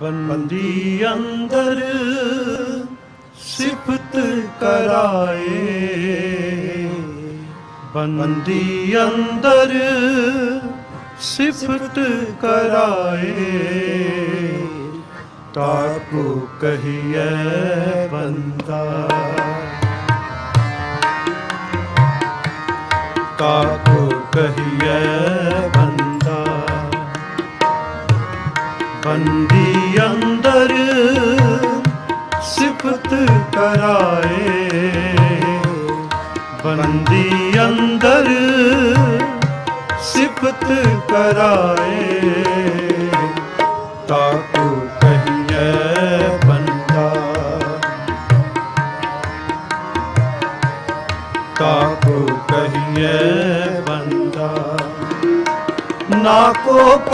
ਬੰਦੀ ਅੰਦਰ ਸਿਫਤ ਕਰਾਏ। ਬੰਦੀ ਅੰਦਰ ਸਿਫਤ ਕਰਾਏ। ਤਾਕੂ ਕਹੀਏ ਬੰਦਾ। ਤਾਕੂ ਕਹੀਏ ਬੰਦਾ। ਬੰਦੀ ਅੰਦਰ ਸਿਫਤ ਕਰਾਏ। ਬੰਦੀ ਅੰਦਰ ਸਿਫਤ ਕਰਾਏ। ਤਾਕੂ ਕਹੀਏ ਬੰਦਾ। ਤਾਕੂ ਕਹੀਏ ਬੰਦਾ। ਨਾ ਕੋ